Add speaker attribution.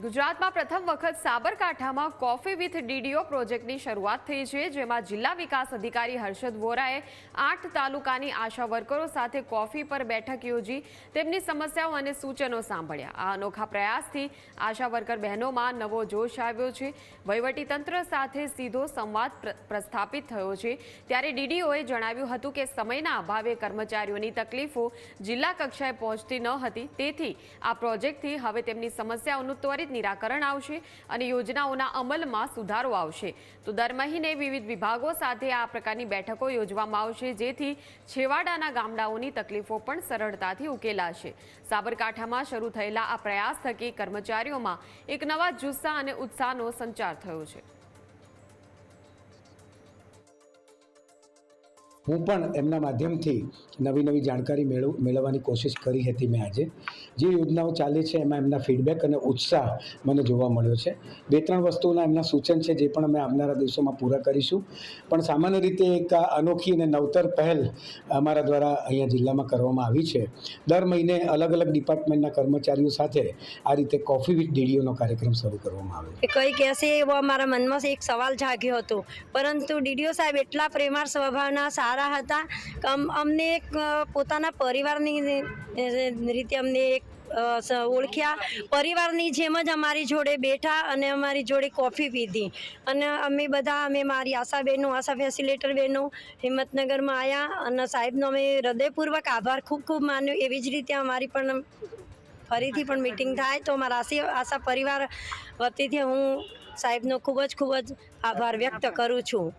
Speaker 1: ગુજરાતમાં પ્રથમ વખત સાબરકાંઠામાં કોફી વિથ ડીડીઓ પ્રોજેક્ટની શરૂઆત થઈ છે, જેમાં જિલ્લા વિકાસ અધિકારી હર્ષદ વોરાએ આઠ તાલુકાની આશા વર્કરો સાથે કોફી પર બેઠક યોજી, તેમની સમસ્યાઓ અને સૂચનો સાંભળ્યા. આ અનોખા પ્રયાસથી આશા વર્કર બહેનોમાં નવો જોશ આવ્યો છે. વહીવટીતંત્ર સાથે સીધો સંવાદ પ્ર- પ્રસ્થાપિત થયો છે. ત્યારે ડીડીઓએ જણાવ્યું હતું કે સમયના અભાવે કર્મચારીઓની તકલીફો જિલ્લા કક્ષાએ પહોંચતી ન હતી. તેથી આ પ્રોજેક્ટથી હવે તેમની સમસ્યાઓનું ત્વરિત નિરાકરણ આવશે અને યોજનાઓના અમલમાં સુધારો આવશે. તો દર મહિને વિવિધ વિભાગો સાથે આ પ્રકારની બેઠકો યોજવામાં આવશે, જેથી છેવાડાના ગામડાઓની તકલીફો પણ સરળતાથી ઉકેલાશે. સાબરકાંઠામાં શરૂ થયેલા આ પ્રયાસ થકી કર્મચારીઓમાં એક નવા જુસ્સા અને ઉત્સાહનો સંચાર થયો છે.
Speaker 2: હું પણ એમના માધ્યમથી નવી નવી જાણકારી મેળવ, મેળવવાની કોશિશ કરી હતી મેં આજે. જે યોજનાઓ ચાલે છે, એમાં એમના ફીડબેક અને ઉત્સાહ મને જોવા મળ્યો છે. બે ત્રણ વસ્તુઓના એમના સૂચન છે, જે પણ અમે આવનારા દિવસોમાં પૂરા કરીશું. પણ સામાન્ય રીતે એક અનોખી અને નવતર પહેલ અમારા દ્વારા અહીંયા જિલ્લામાં કરવામાં આવી છે. દર મહિને અલગ અલગ ડિપાર્ટમેન્ટના કર્મચારીઓ સાથે આ રીતે કોફી વિથ ડીડીઓનો કાર્યક્રમ શરૂ કરવામાં
Speaker 3: આવ્યો કઈ કહેશે એવો મારા મનમાં એક સવાલ જાગ્યો હતો. પરંતુ ડીડીઓ સાહેબ એટલા પ્રેમાળ સ્વભાવના સારા હતા. અમ- અમને એક પોતાના પરિવારની રીતે અમને એક ઓળખ્યા. પરિવારની જેમ જ અમારી જોડે બેઠા અને અમારી જોડે કોફી પીધી. અને અમે બધા, અમે મારી આશા બહેનો આશા ફેસિલેટર બહેનો હિંમતનગરમાં આવ્યા અને સાહેબનો અમે હૃદયપૂર્વક આભાર, ખૂબ ખૂબ માન્યો. એવી જ રીતે અમારી પણ ફરીથી પણ મિટિંગ થાય. તો મારા આશી, આશા પરિવાર વતીથી હું સાહેબનો ખૂબ જ ખૂબ જ આભાર વ્યક્ત કરું છું.